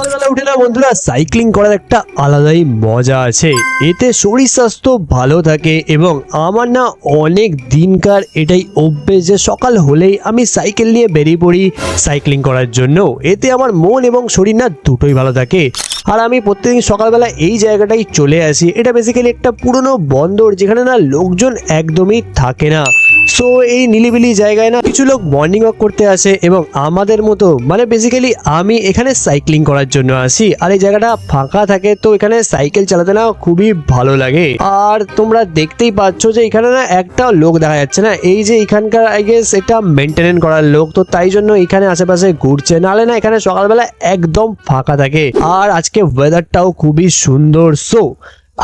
সকালবেলা উঠে না বন্ধুরা সাইক্লিং করার একটা আলাদাই মজা আছে। এতে শরীর স্বাস্থ্য ভালো থাকে এবং আমার না অনেক দিনকার এটাই অভ্যেস যে সকাল হলেই আমি সাইকেল নিয়ে বেরিয়ে পড়ি সাইক্লিং করার জন্য। এতে আমার মন এবং শরীর না দুটোই ভালো থাকে। আর আমি প্রত্যেকদিন সকালবেলা এই জায়গাটাই চলে আসি। এটা বেসিক্যালি একটা পুরনো বন্দর যেখানে না লোকজন একদমই থাকে না। সো এই নিলিবিলি জায়গায় না কিছু লোক মর্নিং ওয়াক করতে আসে এবং আমাদের মতো মানে বেসিক্যালি আমি এখানে সাইক্লিং করার জন্য আসি। আর এই জায়গাটা ফাঁকা থাকে, তো এখানে সাইকেল চালাতে না খুবই ভালো লাগে। আর তোমরা দেখতেই পাচ্ছ যে এখানে না একটা লোক দেখা যাচ্ছে না। এই যে এখানকার আই গেস এটা মেনটেনেন্স করার লোক, তো তাই জন্য এখানে আশেপাশে ঘুরছে। নাহলে না এখানে সকালবেলা একদম ফাঁকা থাকে। আর আজকে ওয়েদারটাও খুবই সুন্দর। সো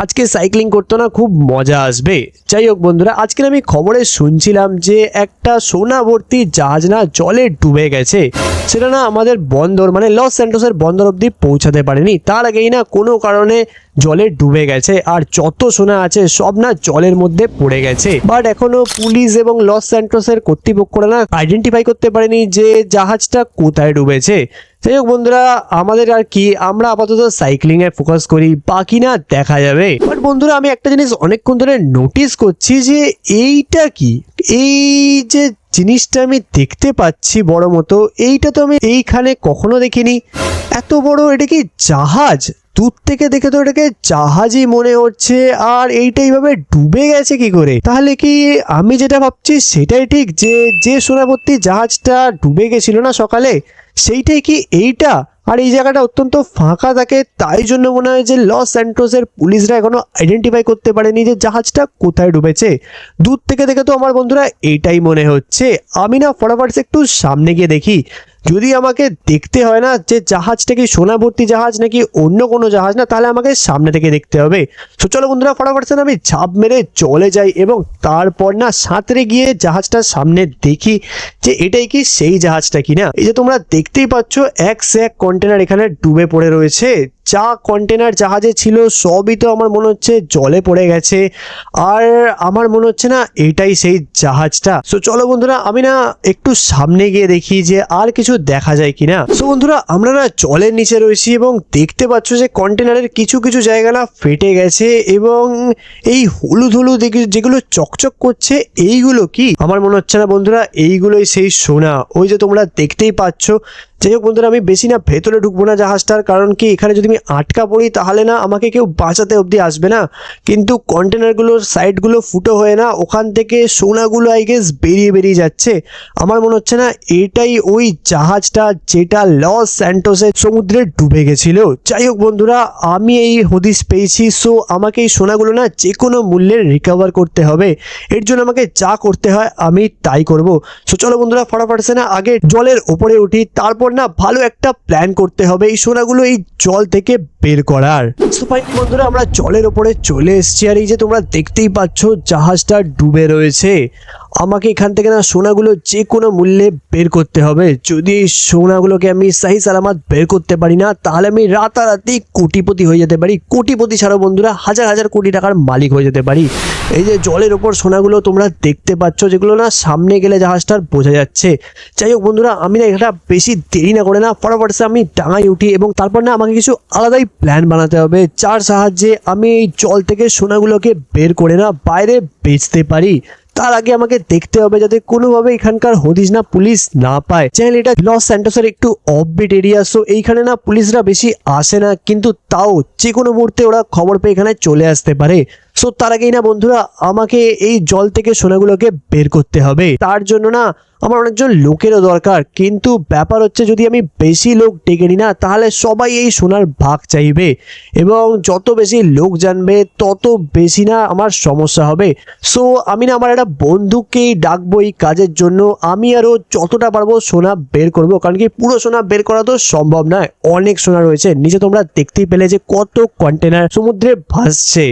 আজকে সাইক্লিং করতো না খুব মজা আসবে। যাই হোক বন্ধুরা, আজকে আমি খবরে শুনছিলাম যে একটা সোনা ভর্তি জাহাজ না জলে ডুবে গেছে। সেটা না আমাদের বন্দর মানে লস স্যান্টোসের বন্দর অবধি পৌঁছাতে পারেনি। তার আগেই না কোনো কারণে জলে ডুবে গেছে। আর যত সোনা আছে, সব না জলের মধ্যে পড়ে গেছে। বাট এখনও পুলিশ এবং লস স্যান্টোসের কর্তৃপক্ষরা না আইডেন্টিফাই করতে পারেনি যে জাহাজটা কোথায় ডুবেছে। যাই হোক বন্ধুরা, আমাদের আর কি, আমরা আপাতত সাইক্লিং এ ফোকাস করি, বাকি না দেখা যাবে। বাট বন্ধুরা, আমি একটা জিনিস অনেকক্ষণ ধরে নোটিস করছি যে এইটা কি? এই যে জিনিসটা আমি দেখতে পাচ্ছি বড় মতো, এইটা তো আমি এইখানে কখনো দেখিনি। এত বড় এটা কি জাহাজ? দূর থেকে দেখে তো এটাকে জাহাজই মনে হচ্ছে, আর এইটা এইভাবে ডুবে গেছে কি করে? তাহলে কি আমি যেটা ভাবছি সেটাই ঠিক যে যে সোনাভর্তি জাহাজটা ডুবে গেছিল না সকালে, সেইটাই কি এইটা? আর এই জায়গাটা অত্যন্ত ফাঁকা থাকে, তাই জন্য মনে হয় যে লস স্যান্টোসের পুলিশরা এখনও আইডেন্টিফাই করতে পারেনি যে জাহাজটা কোথায় ডুবেছে। দূর থেকে দেখে তো আমার বন্ধুরা এইটাই মনে হচ্ছে। আমি না ফটাফট একটু সামনে গিয়ে দেখি। যদি আমাকে দেখতে হয় না যে জাহাজটা কি সোনাভর্তি জাহাজ নাকি অন্য কোনো জাহাজ না, তাহলে আমাকে সামনে থেকে দেখতে হবে। তো চলো বন্ধুরা, ফটাফট সেন আমি ঝাঁপ মেরে চলে যাই এবং তারপর না সাঁতরে গিয়ে জাহাজটার সামনে দেখি যে এটাই কি সেই জাহাজটা কি না এই যে তোমরা দেখতেই পাচ্ছ, এক সে এক কন্টেনার এখানে ডুবে পড়ে রয়েছে। যা কন্টেনার জাহাজে ছিল সবই তো আমার মনে হচ্ছে জলে পড়ে গেছে। আর আমার মনে হচ্ছে না এটাই সেই জাহাজটা। সো চলো বন্ধুরা, আমি না একটু সামনে গিয়ে দেখি যে আর কিছু দেখা যায় কিনা। সো বন্ধুরা, আমরা না জলের নিচে রয়েছি এবং দেখতে পাচ্ছ যে কন্টেনারের কিছু কিছু জায়গা না ফেটে গেছে এবং এই হলুদ হলুদ যেগুলো চকচক করছে, এইগুলো কি? আমার মনে হচ্ছে না বন্ধুরা, এইগুলোই সেই সোনা। ওই যে তোমরা দেখতেই পাচ্ছ যাই হোক বন্ধুরা, আমি বেশি না ভেতরে ঢুকবো না জাহাজটার, কারণ কি এখানে যদি আমি আটকা পড়ি তাহলে না আমাকে কেউ বাঁচাতে অবধি আসবে না। কিন্তু কন্টেনারগুলোর সাইডগুলো ফুটো হয়ে না ওখান থেকে সোনাগুলো আই গেস বেরিয়ে বেরিয়ে যাচ্ছে। আমার মনে হচ্ছে না এটাই ওই জাহাজটা যেটা লস স্যান্টোসের সমুদ্রে ডুবে গেছিল। যাই হোক বন্ধুরা, আমি এই হদিস পেয়েছি সো আমাকে এই সোনাগুলো না যে কোনো মূল্যে রিকভার করতে হবে। এর জন্য আমাকে যা করতে হয় আমি তাই করব। সো চলো বন্ধুরা, ফটাফট না আগে জলের ওপরে উঠি, তারপর না ভালো একটা প্ল্যান করতে হবে এই সোনাগুলো এই জল থেকে বের করার। বন্ধুরা আমরা জলের ওপরে চলে এসছি। আর এই যে তোমরা দেখতেই পাচ্ছ, জাহাজটা ডুবে রয়েছে। আমাকে এখান থেকে না সোনাগুলো যে কোনো মূল্যে বের করতে হবে। যদি এই সোনাগুলোকে আমি সাহি সালামাত বের করতে পারি না, তাহলে আমি রাতারাতি কোটিপতি হয়ে যেতে পারি। কোটিপতি ছাড়াও বন্ধুরা, হাজার হাজার কোটি টাকার মালিক হয়ে যেতে পারি। এই যে জলের ওপর সোনাগুলো তোমরা দেখতে পাচ্ছ, যেগুলো না সামনে গেলে জাহাজটার বোঝা যাচ্ছে। যাই হোক বন্ধুরা, আমি না এটা বেশি দেরি না করে না, ফটাফট সে আমি ডাঙায় উঠি এবং তারপর না আমাকে কিছু আলাদাই প্ল্যান বানাতে হবে, যার সাহায্যে আমি এই জল থেকে সোনাগুলোকে বের করে না বাইরে বেচতে পারি। তার আগে আমাকে দেখতে হবে যাতে কোনোভাবে এখানকার হদিস না পুলিশ না পায়। চ্যানেল এটা লস স্যান্টোসের একটু অফবিট এরিয়া সো এইখানে না পুলিশরা বেশি আসে না, কিন্তু তাও যে কোনো মুহূর্তে ওরা খবর পেয়ে এখানে চলে আসতে পারে। সো তার আগেই না বন্ধুরা, আমাকে এই জল থেকে সোনাগুলোকে বের করতে হবে। তার জন্য না আমার অনেকজন লোকেরও দরকার। কিন্তু ব্যাপার হচ্ছে যদি আমি বেশি লোক ডেকে নিই না, তাহলে সবাই এই সোনার ভাগ চাইবে। এবং যত বেশি লোক জানবে, তত বেশি না আমার সমস্যা হবে। সো আমি না আমার একটা বন্ধুকেই ডাকবো এই কাজের জন্য। আমি আরও যতটা পারব সোনা বের করব। কারণ কি, পুরো সোনা বের করা তো সম্ভব নয়। অনেক সোনা রয়েছে। নিচে তোমরা দেখতেই পেলে যে কত কন্টেনার সমুদ্রে ভাসছে।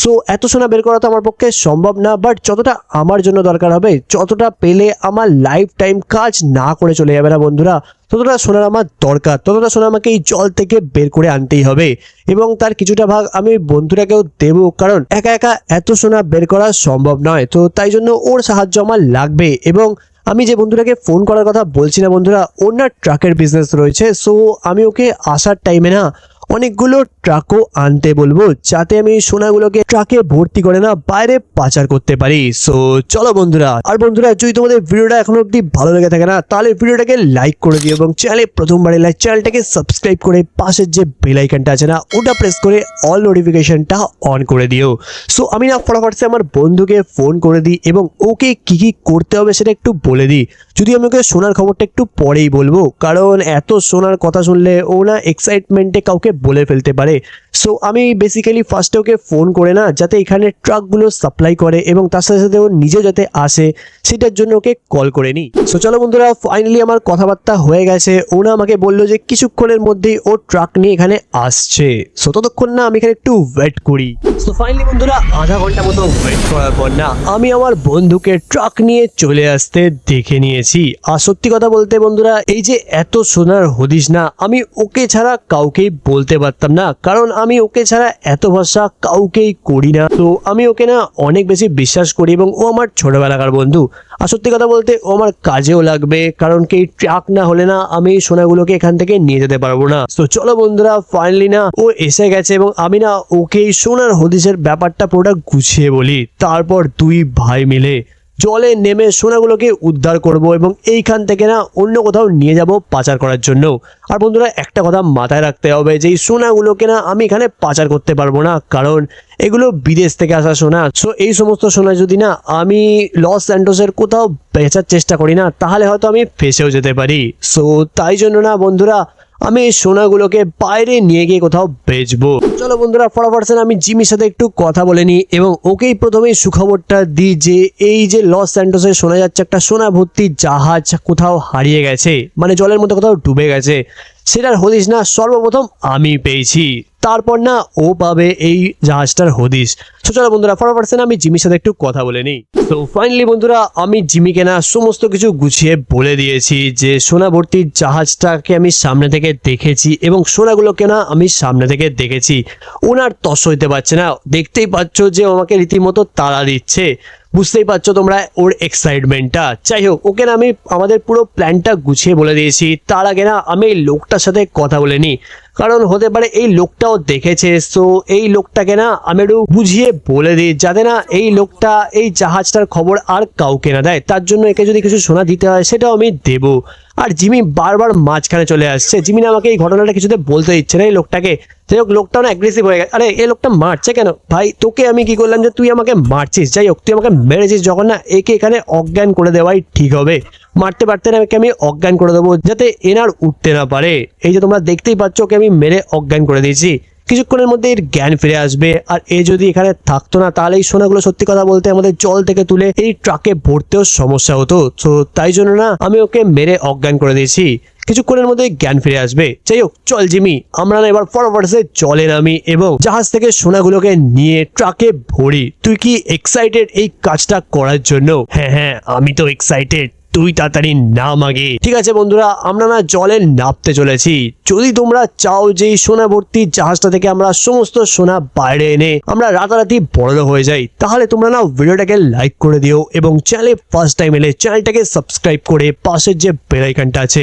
সো এত সোনা বের করা তো আমার পক্ষে সম্ভব না। বাট যতটা আমার জন্য দরকার হবে, যতটা পেলে আমার লাইফ টাইম কাজ না করে চলে যাবে না বন্ধুরা। ততটা সোনার আমার দরকার, ততটা সোনা আমাকে এই জল থেকে বের করে আনতেই হবে। এবং তার কিছুটা ভাগ আমি ওই বন্ধুটাকেও দেবো, কারণ একা একা এত সোনা বের করা সম্ভব নয়। তো তাই জন্য ওর সাহায্য আমার লাগবে। এবং আমি যে বন্ধুটাকে ফোন করার কথা বলছি না বন্ধুরা না ট্রাকের বিজনেস রয়েছে। সো আমি ওকে আসার টাইমে না অনেকগুলো ট্রাকও আনতে বলব, যাতে আমি সোনাগুলোকে ট্রাকে ভর্তি করে না বাইরে পাচার করতে পারি। সো চলো বন্ধুরা, আর বন্ধুরা, যদি তোমাদের ভিডিওটা এখন অব্দি ভালো লেগে থাকে না, তাহলে ভিডিওটাকে লাইক করে দিও এবং চ্যানেলে প্রথমবার এলে চ্যানেলটাকে সাবস্ক্রাইব করে পাশের যে বেল আইকনটা আছে না, ওটা প্রেস করে অল নোটিফিকেশনটা অন করে দিও। সো আমি না ফটাফট সে আমার বন্ধুকে ফোন করে দিই এবং ওকে কি কি করতে হবে সেটা একটু বলে দিই। যদি আমি ওকে সোনার খবরটা একটু পরেই বলব, কারণ এত সোনার কথা শুনলে ও না এক্সাইটমেন্টে কাউকে বলে ফেলতে পারে। সো আমি বেসিক্যালি ফার্স্টে ওকে ফোন করে না, যাতে এখানে ট্রাকগুলো সাপ্লাই করে এবং তার সাথে সাথে ও নিজে যাতে আসে, সেটার জন্য ওকে কল করে নিই। সো চলো বন্ধুরা ফাইনালি আমার কথাবার্তা হয়ে গেছে। ও না আমাকে বলল যে কিছুক্ষণের মধ্যেই ও ট্রাক নিয়ে এখানে আসছে। সো ততক্ষণ না আমি এখানে একটু ওয়েট করি। সো ফাইনালি বন্ধুরা, আধা ঘণ্টা মতো ওয়েট করার পর না আমি আমার বন্ধুকে ট্রাক নিয়ে চলে আসতে দেখে নিয়েছি। আর সত্যি কথা বলতে বন্ধুরা, এই যে এত সোনার হদিস না, আমি ওকে ছাড়া কাউকেই বলতে পারতাম না। কারণ আমি ওকে ছাড়া এত ভাষা কাউকেই করি না। তো আমি ওকে না অনেক বেশি বিশ্বাস করি এবং ও আমার ছোটবেলাকার বন্ধু। আর সত্যি কথা বলতে ও আমার কাজেও লাগবে, কারণ কি ট্রাক না হলে না আমি সোনাগুলোকে এখান থেকে নিয়ে যেতে পারব না। তো চলো বন্ধুরা ফাইনালি না ও এসে গেছে এবং আমি না ওকে সোনার হদিসের ব্যাপারটা পুরোটা গুছিয়ে বলি। তারপর দুই ভাই মিলে জলে নেমে সোনাগুলোকে উদ্ধার করব এবং এইখান থেকে না অন্য কোথাও নিয়ে যাব পাচার করার জন্য। আর বন্ধুরা, একটা কথা মাথায় রাখতে হবে যে এই সোনাগুলোকে না আমি এখানে পাচার করতে পারব না, কারণ এগুলো বিদেশ থেকে আসা সোনা। সো এই সমস্ত সোনা যদি না আমি লস অ্যান্ডোসের কোথাও বেচার চেষ্টা করি না, তাহলে হয়তো আমি ফেসেও যেতে পারি। সো তাই জন্য না বন্ধুরা আমি এই সোনাগুলোকে বাইরে নিয়ে গিয়ে কোথাও বেচবো। চলো বন্ধুরা, ফটাফট আমি জিমির সাথে একটু কথা বলে নিই এবং ওকেই প্রথমে সুখবরটা দিই যে এই যে লস স্যান্টোসে শোনা যাচ্ছে একটা সোনা ভর্তি জাহাজ কোথাও হারিয়ে গেছে। মানে জলের মধ্যে কোথাও ডুবে গেছে। সেটার হদিস না, সর্বপ্রথম আমি পেয়েছি। তারপর না ও পাবে এই জাহাজটার হদিস চলো বন্ধুরা, ফটাফট আমি জিমির সাথে একটু কথা বলে নিই। তো ফাইনালি বন্ধুরা, আমি জিমিকে না সমস্ত কিছু গুছিয়ে বলে দিয়েছি যে সোনা ভর্তি জাহাজটাকে আমি সামনে থেকে দেখেছি এবং সোনাগুলোকে না আমি সামনে থেকে দেখেছি। ওনার তস হইতে পারছে না। দেখতেই পাচ্ছ যে আমাকে রীতিমতো তাড়া দিচ্ছে। বুঝতেই পারছ তোমরা ওর এক্সাইটমেন্টটা যাই হোক, ওকে না আমি আমাদের পুরো প্ল্যানটা গুছিয়ে বলে দিয়েছি। তার আগে না আমি এই লোকটার সাথে কথা বলে নিই। কারণ হতে পারে এই লোকটাও দেখেছে সো এই লোকটাকে না আমি একটু বুঝিয়ে বলে দিই, যাতে না এই লোকটা এই জাহাজটার খবর আর কাউকে না দেয়। তার জন্য একে যদি কিছু শোনা দিতে হয়, সেটাও আমি দেবো। আর জিমি বারবার মাঝখানে চলে আসছে। জিমি আমাকে এই ঘটনাটা কিছুতে বলতে দিচ্ছে না এই লোকটাকে। যাই হোক, লোকটা না অ্যাগ্রেসিভ হয়ে গেছে। আরে, এই লোকটা মারছে কেন? ভাই, তোকে আমি কি করলাম যে তুই আমাকে মারছিস? যাই হোক, তুই আমাকে মেরেছিস যখন না একে এখানে অজ্ঞান করে দেওয়াই ঠিক হবে। মারতে পারতে না আমি অজ্ঞান করে দেবো যাতে এনার উঠতে না পারে। এই যে তোমরা দেখতেই পাচ্ছ ওকে আমি মেরে অজ্ঞান করে দিয়েছি। কিছুক্ষণের মধ্যে এর জ্ঞান ফিরে আসবে। আর এ যদি এখানে থাকতো না তাহলে এই সোনাগুলো সত্যি কথা বলতে আমাদের জল থেকে তুলে এই ট্রাকে ভরতেও সমস্যা হতো। তো তাই জন্য না, আমি ওকে মেরে অজ্ঞান করে দিয়েছি। কিছুক্ষণের মধ্যে জ্ঞান ফিরে আসবে। যাই হোক, চল জিমি, আমরা না এবার ফরওয়ার্ডসে চলে নামি এবং জাহাজ থেকে সোনাগুলোকে নিয়ে ট্রাকে ভরি। তুই কি এক্সাইটেড এই কাজটা করার জন্য? হ্যাঁ হ্যাঁ আমি তো এক্সাইটেড তুই তাড়াতাড়ি নাম আগে। ঠিক আছে বন্ধুরা, আমরা না জলে নামতে চলেছি। যদি তোমরা চাও যে সোনা ভর্তি জাহাজটা থেকে আমরা সমস্ত সোনা বাইরে এনে আমরা রাতারাতি বড় হয়ে যাই, তাহলে তোমরা না ভিডিওটাকে লাইক করে দিও এবং চ্যানেলে ফার্স্ট টাইম এলে চ্যানেলটাকে সাবস্ক্রাইব করে পাশের যে বেল আইকনটা আছে,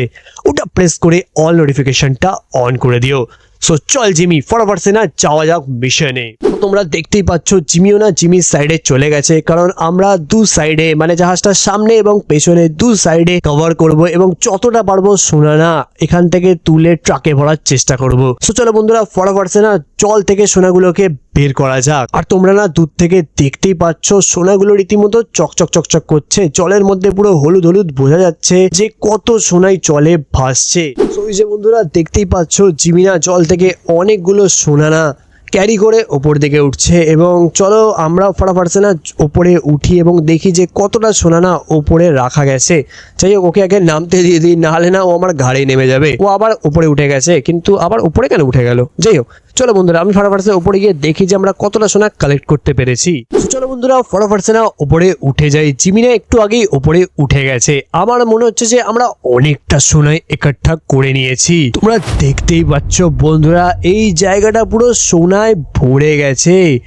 ওটা প্রেস করে অল নোটিফিকেশনটা অন করে দিও। সো চল জিমি, ফটাফট না যাওয়া যাক মিশনে তোমরা দেখতেই পাচ্ছ, জিমিও না জিমির সাইডে চলে গেছে, কারণ আমরা দু সাইডে মানে জাহাজটার সামনে এবং পেছনে দু সাইডে কভার করব এবং যতটা পারব শোনা না এখান থেকে তুলে ট্রাকে ভরার চেষ্টা করব। সো চলো বন্ধুরা, ফটাফট না জল থেকে সোনাগুলোকে বের করা যাক। আর তোমরা না দূর থেকে দেখতেই পাচ্ছ, সোনাগুলো রীতিমতো চকচক চকচক করছে। জলের মধ্যে পুরো হলুদ হলুদ বোঝা যাচ্ছে যে কত সোনাই জলে ভাসছে। তো ওই যে বন্ধুরা, দেখতেই পাচ্ছ জিমিনা জল থেকে অনেকগুলো সোনা না ক্যারি করে ওপর দিকে উঠছে। এবং চলো আমরা ফটাফট না ওপরে উঠি এবং দেখি যে কতটা সোনা না ওপরে রাখা গেছে। যাই হোক, ওকে আগে নামতে দিয়ে দিই, নাহলে না ও আমার ঘাড়ে নেমে যাবে। ও আবার উপরে উঠে গেছে, কিন্তু আবার উপরে কেন উঠে গেল? যাই হোক চলো বন্ধুরা, আমি ফটাফটসে উপরে গিয়ে দেখি যে আমরা কতটা সোনা কালেক্ট করতে পেরেছি। চলো বন্ধুরা ফটাফটসে না উপরে উঠে যাই। জিমিনা একটু আগেই উপরে উঠে গেছে। আমার মনে হচ্ছে যে আমরা অনেকটা সোনায় একঠা করে নিয়েছি। তোমরা দেখতেই পাচ্ছ বন্ধুরা, এই জায়গাটা পুরো সোনায় ভরে গেছে।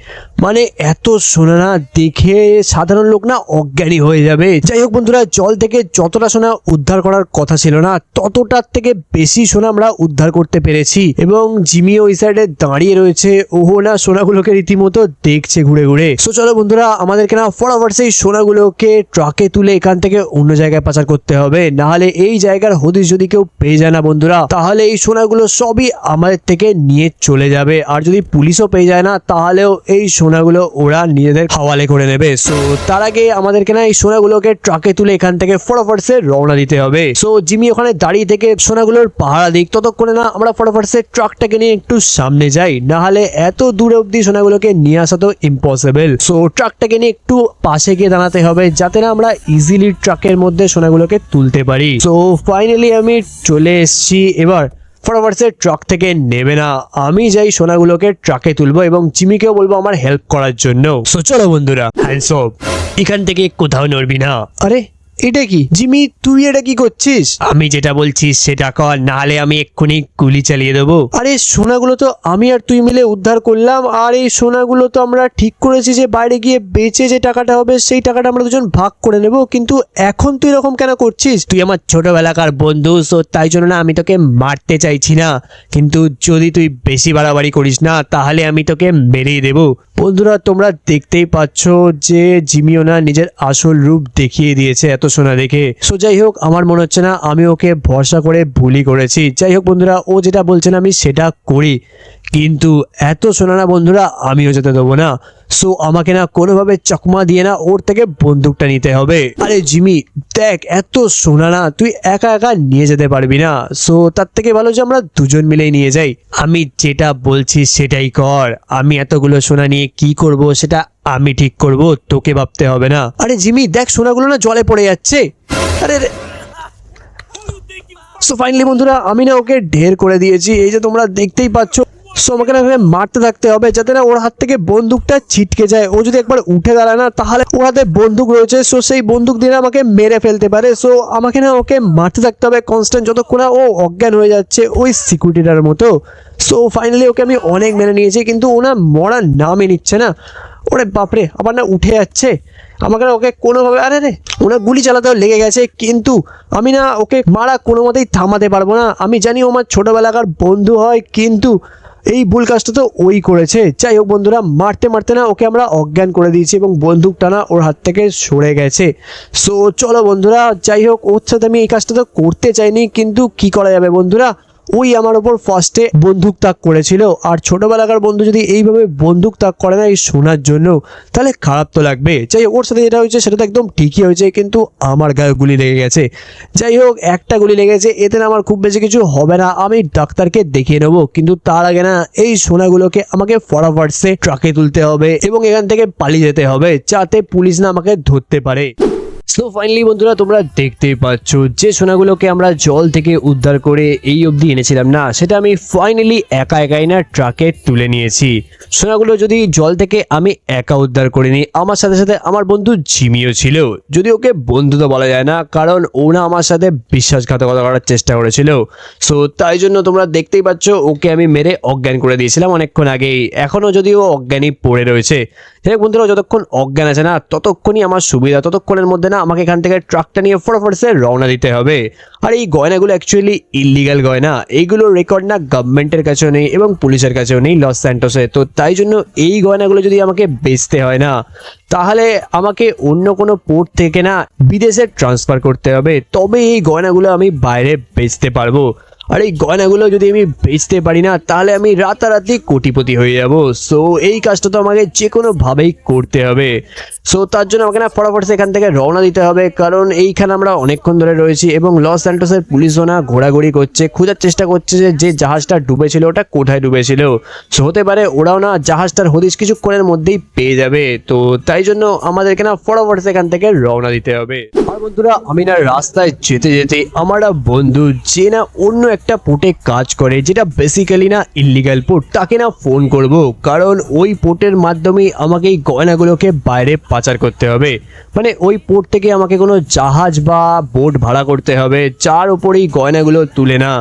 মানে এত সোনা না, দেখে সাধারণ লোক না অজ্ঞানী হয়ে যাবে। যাই হোক বন্ধুরা, জল থেকে যতটা সোনা উদ্ধার করার কথা ছিল না, ততটার থেকে বেশি সোনা আমরা উদ্ধার করতে পেরেছি। এবং জিমি ওই সাইডে দাঁড়িয়ে রয়েছে। ওহো, না, সোনাগুলোকে রীতিমতো দেখছে ঘুরে ঘুরে। সো চলো বন্ধুরা আমাদেরকে না ফটাফট সেই সোনাগুলোকে ট্রাকে তুলে এখান থেকে অন্য জায়গায় পাচার করতে হবে। না হলে এই জায়গার হদিশ যদি কেউ পেয়ে যায় না বন্ধুরা, তাহলে এই সোনাগুলো সবই আমাদের থেকে নিয়ে চলে যাবে। আর যদি পুলিশও পেয়ে যায় না, তাহলেও এই সোনাগুলো ওরা নিজেদের হাওয়ালে করে নেবে। সো তার আগে আমাদেরকে না এই সোনাগুলোকে ট্রাকে তুলে এখান থেকে ফটাফট সে রওনা দিতে হবে। সো জিমি ওখানে দাঁড়িয়ে থেকে সোনাগুলোর পাহারা দিক। ততক্ষণে না, আমরা ফটাফটসে ট্রাকটাকে নিয়ে একটু সামনে যাই না হলে এত দূরে অব্দি সোনাগুলোকে নিয়ে আসা তো ইম্পসিবল সো ট্রাকটাকে নিয়ে একটু পাশে গিয়ে দাঁড়াতে হবে, যাতে না আমরা ইজিলি ট্রাকের মধ্যে সোনাগুলোকে তুলতে পারি। সো ফাইনালি আমি চলে এসেছি এবার ফটাফটসে ট্রাক থেকে নেবে না। আমি যাই সোনাগুলোকে ট্রাকে তুলবো এবং চিমিকেও বলব আমার হেল্প করার জন্য। সো চলো বন্ধুরা হ্যান্ডস এখান থেকে কোথাও নড়বি না। আরে এটা কি? জিমি তুই এটা কি করছিস? আমি যেটা বলছি সেটা কর নাহলে আমি এক্ষুনি গুলি চালিয়ে দেবো। আরে সোনাগুলো তো আমি আর তুই মিলে উদ্ধার করলাম আর এই সোনাগুলো তো আমরা ঠিক করেছি যে বাইরে গিয়ে বেচে যে টাকাটা হবে সেই টাকাটা আমরা দুজন ভাগ করে নেব। কিন্তু এখন তুই এরকম কেন করছিস? তুই আমার ছোটবেলাকার বন্ধু সো তাই জন্য না আমি তোকে মারতে চাইছি না। কিন্তু যদি তুই বেশি বাড়াবাড়ি করিস না তাহলে আমি তোকে মেরেই দেবো। বন্ধুরা, তোমরা দেখতেই পাচ্ছ যে জিমিওনা নিজের আসল রূপ দেখিয়ে দিয়েছে এত সোনা দেখে। সো যাই হোক, আমার মনে হচ্ছে না, আমি ওকে ভরসা করে ভুলি করেছি। যাই হোক, বন্ধুরা, ও যেটা বলছেন আমি সেটা করি। কিন্তু এত সোনা না বন্ধুরা, আমিও যেতে দেবো না। সো আমাকে না কোনোভাবে চকমা দিয়ে না ওর থেকে বন্দুকটা নিতে হবে। আরে জিমি, দেখ, এত সোনা না তুই একা একা নিয়ে যেতে পারবি না। সো তার থেকে ভালো যে আমরা দুজন মিলেই নিয়ে যাই। আমি যেটা বলছি সেটাই কর। আমি এতগুলো সোনা নিয়ে কি করব সেটা আমি ঠিক করব, তোকে ভাবতে হবে না। আরে জিমি, দেখ সোনাগুলো না জলে পড়ে যাচ্ছে। আরে সো ফাইনালি বন্ধুরা, আমি না ওকে ঢের করে দিয়েছি। এই যে তোমরা দেখতেই পাচ্ছ সো আমাকে না মারতে থাকতে হবে যাতে না ওর হাত থেকে বন্দুকটা ছিটকে যায়। ও যদি একবার উঠে দাঁড়ায় না, তাহলে ওর হাতে বন্দুক রয়েছে। সো সেই বন্দুক দিয়ে আমাকে মেরে ফেলতে পারে। সো আমাকে না ওকে মারতে থাকতে হবে কনস্ট্যান্ট যতক্ষণ না ও অজ্ঞান হয়ে যাচ্ছে ওই সিকিউরিটিটার মতো। সো ফাইনালি ওকে আমি অনেক মেনে নিয়েছি, কিন্তু ও না মরার নামই নিচ্ছে না। ওরে বাপরে, আবার না উঠে যাচ্ছে। আমাকে ওকে কোনোভাবে, আরে রে ওনার গুলি চালাতেও লেগে গেছে, কিন্তু আমি না ওকে মারা কোনো মতেই থামাতে পারব না। আমি জানি ও আমার ছোটোবেলাকার বন্ধু হয়, কিন্তু এই ভুল কাজটা তো ওই করেছে। যাই হোক বন্ধুরা, মারতে মারতে না ওকে আমরা অজ্ঞান করে দিয়েছি এবং বন্দুকটা না ওর হাত থেকে সরে গেছে। সো চলো বন্ধুরা, যাই হোক, ওর সাথে আমি এই কাজটা তো করতে চাইনি, কিন্তু কি করা যাবে বন্ধুরা? ওই আমার ওপর ফার্স্টে বন্দুক তাক করেছিল। আর ছোটবেলাকার বন্ধু যদি এইভাবে বন্দুক তাক করে না এই শোনার জন্য, তাহলে খারাপ তো লাগবে। যাই ওর সাথে যেটা হয়েছে সেটা তো একদম ঠিকই হয়েছে, কিন্তু আমার গায়ে গুলি লেগে গেছে। যাই হোক, একটা গুলি লেগেছে এতে আমার খুব বেশি কিছু হবে না, আমি ডাক্তারকে দেখিয়ে নেব। কিন্তু তার আগে না, এই সোনাগুলোকে আমাকে ফটাফটসে ট্রাকে তুলতে হবে এবং এখান থেকে পালিয়ে যেতে হবে, যাতে পুলিশ না আমাকে ধরতে পারে। সো ফাইনালি বন্ধুরা, তোমরা দেখতেই পাচ্ছ যে সোনাগুলোকে আমরা জল থেকে উদ্ধার করে এই অবধি এনেছিলাম। না, সেটা আমি ফাইনালি একা একাই না, ট্রাকে তুলে নিয়েছি। সোনাগুলো যদি জল থেকে আমি একা উদ্ধার করিনি আমার সাথে সাথে আমার বন্ধু জিমিও ছিল। যদি ওকে বন্ধু তো বলা যায় না, কারণ ও না আমার সাথে বিশ্বাসঘাতকতা করার চেষ্টা করেছিল। সো তাই জন্য তোমরা দেখতেই পাচ্ছ, ওকে আমি মেরে অজ্ঞান করে দিয়েছিলাম অনেকক্ষণ আগেই। এখনও যদিও অজ্ঞানই পড়ে রয়েছে। যাই বন্ধুরা, যতক্ষণ অজ্ঞান আছে না, ততক্ষণই আমার সুবিধা, ততক্ষণের মধ্যে না আমাকে এখান থেকে ট্রাকটা নিয়ে ফটাফটসে রওনা দিতে হবে। আর এই গয়নাগুলো অ্যাকচুয়ালি ইলিগাল গয়না। এইগুলোর রেকর্ড না গভর্নমেন্টের কাছেও নেই এবং পুলিশের কাছেও নেই লস স্যান্টোসে তো তাই জন্য এই গয়নাগুলো যদি আমাকে বেচতে হয় না, তাহলে আমাকে অন্য কোনো পোর্ট থেকে না বিদেশে ট্রান্সফার করতে হবে। তবে এই গয়নাগুলো আমি বাইরে বেচতে পারব। আর এই গয়নাগুলো যদি আমি বেচতে পারি না, তাহলে আমি রাতারাতি কোটিপতি হয়ে যাব। সো এই কাজটা তো আমাকে যে কোনোভাবেই করতে হবে। সো তার জন্য আমাকে না ফটাফট এখান থেকে রওনা দিতে হবে, কারণ এইখানে আমরা অনেকক্ষণ ধরে রয়েছি এবং লস স্যান্টোসের পুলিশও না ঘোরাঘুরি করছে, খোঁজার চেষ্টা করছে যে যে জাহাজটা ডুবেছিল, ওটা কোথায় ডুবেছিল। সো হতে পারে ওরাও না জাহাজটার হদিশ কিছুক্ষণের মধ্যেই পেয়ে যাবে। তো, তাই জন্য আমাদেরকে না ফটাফট এখান থেকে রওনা দিতে হবে। আর বন্ধুরা, আমি না রাস্তায় যেতে যেতে আমার বন্ধু যে না অন্য একটা পোর্টে কাজ করে, যেটা বেসিক্যালি না ইলিগাল পোর্ট তাকে না ফোন করব। কারণ ওই পোর্টের মাধ্যমেই আমাকে এই গয়নাগুলোকে বাইরে পাচার করতে হবে। মানে ওই পোর্ট থেকে আমাকে কোনো জাহাজ বা বোট ভাড়া করতে হবে, যার উপরেই গয়নাগুলো তুলে না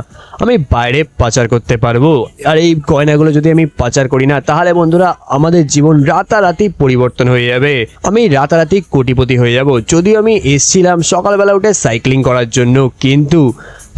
আমি বাইরে পাচার করতে পারব। আর এই গয়নাগুলো যদি আমি পাচার করি না, তাহলে বন্ধুরা আমাদের জীবন রাতারাতি পরিবর্তন হয়ে যাবে। আমি রাতারাতি কোটিপতি হয়ে যাব। যদিও আমি এসছিলাম সকালবেলা উঠে সাইক্লিং করার জন্য, কিন্তু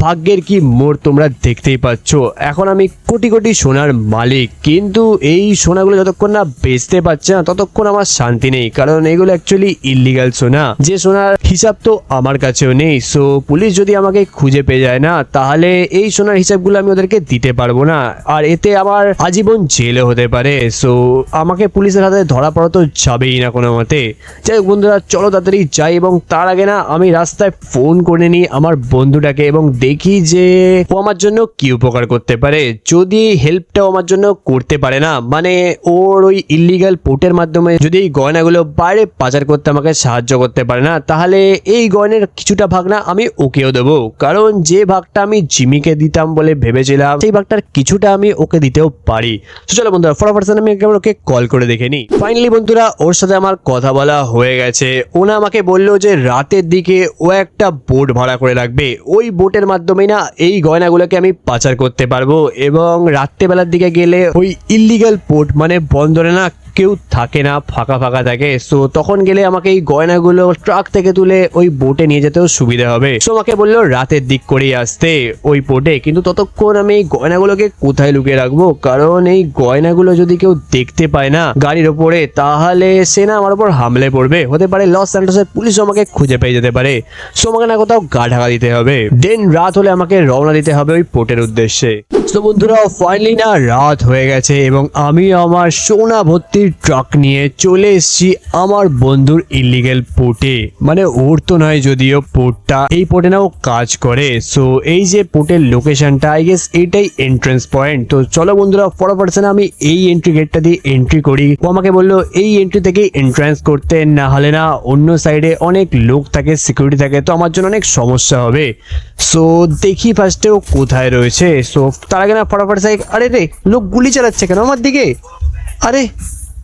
ভাগ্যের কি মোড় তোমরা দেখতেই পাচ্ছ? এখন আমি কোটি কোটি সোনার মালিক, কিন্তু এই সোনাগুলো যতক্ষণ না বেচতে পারছে না, ততক্ষণ আমার শান্তি নেই, কারণ এগুলো অ্যাকচুয়ালি ইলিগাল সোনা। যে সোনার হিসাব তো আমার কাছেও নেই সো পুলিশ যদি আমাকে খুঁজে পেয়ে যায় না, তাহলে এই সোনার হিসাবগুলো আমি ওদেরকে দিতে পারব না, আর এতে আমার আজীবন জেলও হতে পারে সো আমাকে পুলিশের হাতে ধরা পড়া তো যাবেই না কোনো মতে। যাই হোক বন্ধুরা, চলো তাড়াতাড়ি যাই, এবং তার আগে না, আমি রাস্তায় ফোন করে নিই আমার বন্ধুটাকে, এবং দেখি যে ও আমার জন্য কি উপকার করতে পারে। যদি হেল্পটাও আমার জন্য করতে পারে না মানে ওর ওই ইলিগাল পোর্টের মাধ্যমে যদি এই গয়নাগুলো বাইরে পাচার করতে আমাকে সাহায্য করতে পারে না, তাহলে এই গয়নার কিছুটা ভাগ না আমি ওকেও দেবো। কারণ যে ভাগটা আমি জিমিকে দিতাম বলে ভেবেছিলাম, সেই ভাগটার কিছুটা আমি ওকে দিতেও পারি। তো চলো বন্ধুরা, ফটাফট আমি একবার ওকে কল করে দেখে নিই। ফাইনালি বন্ধুরা, ওর সাথে আমার কথা বলা হয়ে গেছে। ওনা আমাকে বলল যে রাতের দিকে ও একটা বোট ভাড়া করে রাখবে। ওই বোটের মাধ্যমে না এই গয়নাগুলোকে আমি পাচার করতে পারব এবং রাত্রেবেলার দিকে গেলে ওই ইলিগাল পোর্ট মানে বন্দরে না কেউ থাকে না, ফাঁকা ফাঁকা থাকে। সো তখন গেলে আমাকে এই গয়নাগুলো ট্রাক থেকে তুলে ওই বোটে নিয়ে যেতেও সুবিধা হবে। সো আমাকে বলল, রাতের দিক করেই আসতে ওই পোর্টে কিন্তু ততক্ষণ আমি এই গয়নাগুলোকে কোথায় লুকিয়ে রাখব? কারণ এই গয়নাগুলো যদি কেউ দেখতে পায় না গাড়ির ওপরে, তাহলে সে না আমার উপর হামলে পড়বে। হতে পারে লস স্যান্টোসের পুলিশ আমাকে খুঁজে পেয়ে যেতে পারে। সো আমাকে না কোথাও গা ঢাকা দিতে হবে। দেন রাত হলে আমাকে রওনা দিতে হবে ওই পোর্টের উদ্দেশ্যে। তো বন্ধুরা ফাইনালি না রাত হয়ে গেছে এবং আমি আমার সোনা ভর্তি ট্রাক নিয়ে চলে এসেছি আমার বন্ধুর ইলিগেল পোর্টে মানে ওর তো নয় যদিও পোর্টটা এই পোর্টে না ও কাজ করে। সো এই যে পোর্টের লোকেশনটা আই গেস এটাই এন্ট্রেন্স পয়েন্ট তো চলো বন্ধুরা, ফটাফট না আমি এই এন্ট্রি গেটটা দিয়ে এন্ট্রি করি। ও আমাকে বলল, এই এন্ট্রি থেকেই এন্ট্রান্স করতে, না হলে না অন্য সাইডে অনেক লোক থাকে সিকিউরিটি থাকে, তো আমার জন্য অনেক সমস্যা হবে। সো দেখি ফার্স্টে ও কোথায় রয়েছে। সো তার আগে না ফটাফট সাইক আরে রে, লোক গুলি চালাচ্ছে কেন আমার দিকে? আরে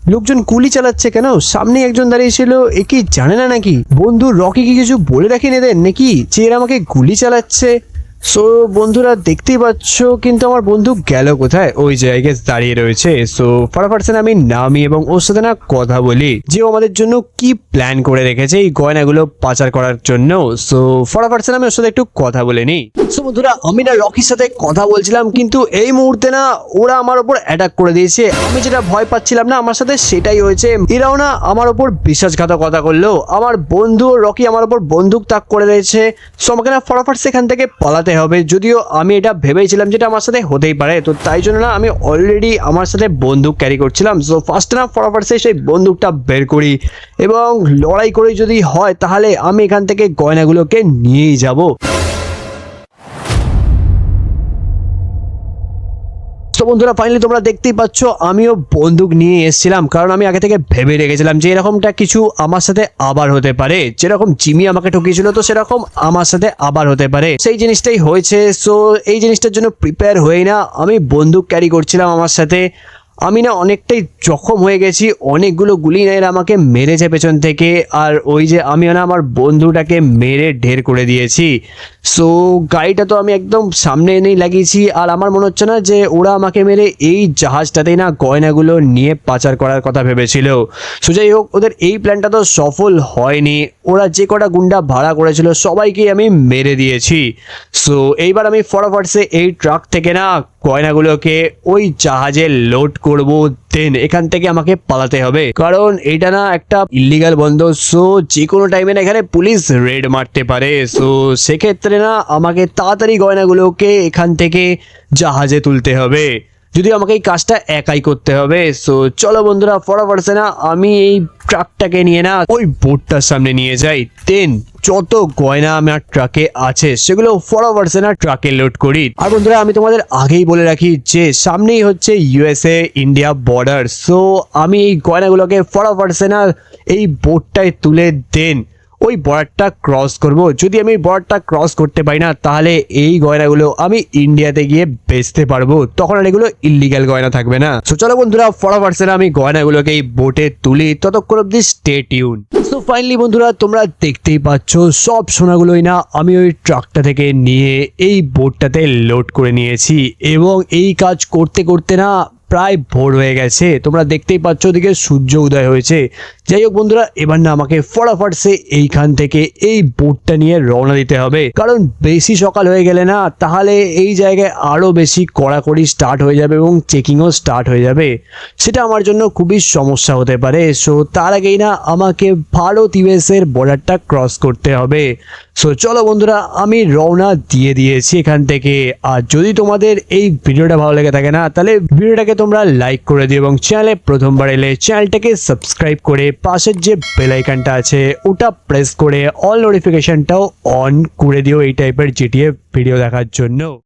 লোকজন গুলি চালাচ্ছে কেন? সামনে একজন দাঁড়িয়ে ছিল। এ কি জানে না নাকি? বন্ধু রকি কি কিছু বলে রাখেন এদের? নাকি যে আমাকে গুলি চালাচ্ছে? সো বন্ধুরা, দেখতেই পাচ্ছ, কিন্তু আমার বন্ধু গেল কোথায়? ওই জায়গায় দাঁড়িয়ে রয়েছে। সো ফটাফট সেন আমি নামি এবং ওর সাথে না কথা বলি। যে আমাদের জন্য কি প্ল্যান করে রেখেছে এই গয়নাগুলো পাচার করার জন্য। সো ফটাফট সেন আমি ওর সাথে একটু কথা বলে নিই। সো বন্ধুরা, আমি না রকির সাথে কথা বলছিলাম, কিন্তু এই মুহূর্তে না ওরা আমার ওপর অ্যাটাক করে দিয়েছে। আমি যেটা ভয় পাচ্ছিলাম না আমার সাথে, সেটাই হয়েছে। এরাও না আমার ওপর বিশ্বাসঘাতকতা করল। আমার বন্ধু রকি আমার ওপর বন্দুক তাক করে দিয়েছে। সো আমাকে না ফটাফট সেখান থেকে পালাতে হবে। যদিও আমি এটা ভেবেছিলাম যেটা আমার সাথে হতেই পারে, তো তাই জন্য না আমি অলরেডি আমার সাথে বন্দুক ক্যারি করছিলাম। সো ফার্স্ট না, ফটাফট সে সেই বন্দুকটা বের করি এবং লড়াই করে যদি হয়, তাহলে আমি এখান থেকে গয়নাগুলোকে নিয়েই যাব। তো বন্ধুরা ফাইনালি তোমরা দেখতেই পাচ্ছ, আমিও বন্দুক নিয়ে এসেছিলাম। কারণ আমি আগে থেকে ভেবে রেখেছিলাম যে এরকমটা কিছু আমার সাথে আবার হতে পারে। যেরকম জিমি আমাকে ঠকিয়েছিল, তো সেরকম আমার সাথে আবার হতে পারে। সেই জিনিসটাই হয়েছে। সো এই জিনিসটার জন্য প্রিপেয়ার হয়ে না, আমি বন্দুক ক্যারি করছিলাম আমার সাথে। আমি না অনেকটাই জখম হয়ে গেছি, অনেকগুলো গুলি না এরা আমাকে মেরেছে পেছন থেকে, আর ওই যে আমি না আমার বন্ধুটাকে মেরে ঢের করে দিয়েছি। সো গাড়িটা তো আমি একদম সামনে এনেই লাগিয়েছি, আর আমার মনে হচ্ছে না যে ওরা আমাকে মেরে এই জাহাজটাতেই না গয়নাগুলো নিয়ে পাচার করার কথা ভেবেছিল। সো যাই হোক, ওদের এই প্ল্যানটা তো সফল হয়নি। ওরা যে কটা গুন্ডা ভাড়া করেছিল, সবাইকেই আমি মেরে দিয়েছি। সো এইবার আমি ফটাফটসে এই ট্রাক থেকে না গয়নাগুলোকে ওই জাহাজে লোড করব দেন এখান থেকে আমাকে পালাতে হবে। কারণ এটা না একটা ইলিগাল বন্ধ সো যে কোনো টাইমে না এখানে পুলিশ রেড মারতে পারে। সো সেক্ষেত্রে না আমাকে তাড়াতাড়ি গয়নাগুলোকে এখান থেকে জাহাজে তুলতে হবে। যদিও আমাকে এই কাজটা একাই করতে হবে সো চলো বন্ধুরা, ফটাফট না আমি এই ট্রাকটাকে নিয়ে না ওই বোটটার সামনে নিয়ে যাই। দেন যত গয়না আমার ট্রাকে আছে, সেগুলো ফটাফট না ট্রাকে লোড করি। আর বন্ধুরা, আমি তোমাদের আগেই বলে রাখি যে, সামনেই হচ্ছে ইউএসএ ইন্ডিয়া বর্ডার সো আমি এই গয়নাগুলোকে ফটাফট না এই বোটটায় তুলে দেন। ওই বর্ডারটা ক্রস করব। যদি আমি বর্ডারটা ক্রস করতে পারি না, তাহলে এই গয়নাগুলো আমি ইন্ডিয়াতে গিয়ে বেচতে পারব। তখন আর এগুলো ইলিগাল গয়না থাকবে না। সো চলো বন্ধুরা ফটাফট আমি গয়নাগুলোকে এই বোটে তুলি। ততক্ষণ অব্দি স্টে টিউন সো ফাইনালি বন্ধুরা, তোমরা দেখতেই পাচ্ছ, সব সোনাগুলোই না আমি ওই ট্রাকটা থেকে নিয়ে এই বোটটাতে লোড করে নিয়েছি। এবং এই কাজ করতে করতে না প্রায় ভোর হয়ে গেছে। তোমরা দেখতেই পাচ্ছ ওদিকে সূর্য উদয় হয়েছে। যাই হোক বন্ধুরা, এবার না আমাকে ফটাফট সে এইখান থেকে এই বোটটা নিয়ে রওনা দিতে হবে। কারণ বেশি সকাল হয়ে গেলে না, তাহলে এই জায়গায় আরও বেশি কড়াকড়ি স্টার্ট হয়ে যাবে এবং চেকিংও স্টার্ট হয়ে যাবে। সেটা আমার জন্য খুবই সমস্যা হতে পারে। সো তার আগেই না আমাকে ভারত ইউএসের বর্ডারটা ক্রস করতে হবে। সো চলো বন্ধুরা, আমি রওনা দিয়ে দিয়েছি এখান থেকে। আর যদি তোমাদের এই ভিডিওটা ভালো লেগে থাকে না, তাহলে ভিডিওটাকে তোমরা লাইক করে দিও এবং চ্যানেলে প্রথমবার এলে চ্যানেলটাকে সাবস্ক্রাইব করে পাশের যে বেল আইকনটা আছে, ওটা প্রেস করে অল নোটিফিকেশনটাও অন করে দিও এই টাইপের জিটিএ ভিডিও দেখার জন্য।